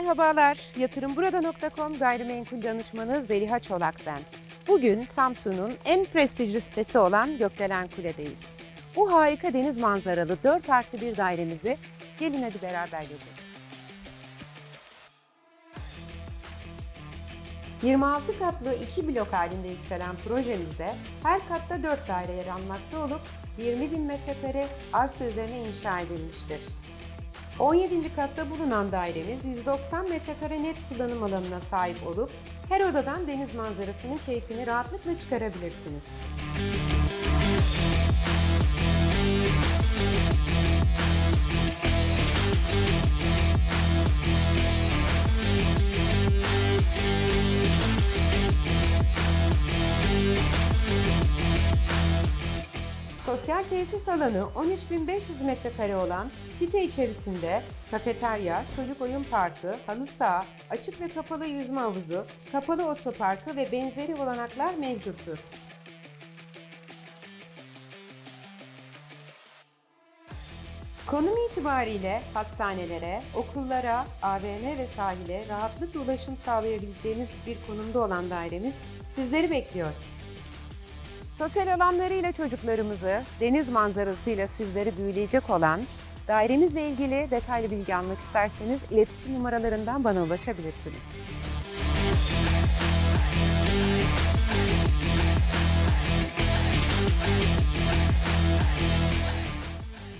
Merhabalar, yatırımburada.com gayrimenkul danışmanı Zeliha Çolak ben. Bugün Samsun'un en prestijli sitesi olan Gökdelen Kule'deyiz. Bu harika deniz manzaralı 4 artı 1 dairemizi gelin hadi beraber görelim. 26 katlı 2 blok halinde yükselen projemizde her katta 4 daire yer almakta olup 20 bin metrekare arsa üzerine inşa edilmiştir. 17. katta bulunan dairemiz 190 metrekare net kullanım alanına sahip olup her odadan deniz manzarasının keyfini rahatlıkla çıkarabilirsiniz. Sosyal tesis alanı 13.500 metrekare olan site içerisinde kafeterya, çocuk oyun parkı, halı saha, açık ve kapalı yüzme havuzu, kapalı otoparkı ve benzeri olanaklar mevcuttur. Konum itibariyle hastanelere, okullara, AVM ve sahile rahatlıkla ulaşım sağlayabileceğiniz bir konumda olan dairemiz sizleri bekliyor. Sosyal alanlarıyla çocuklarımızı deniz manzarasıyla sizleri büyüleyecek olan dairemizle ilgili detaylı bilgi almak isterseniz iletişim numaralarından bana ulaşabilirsiniz.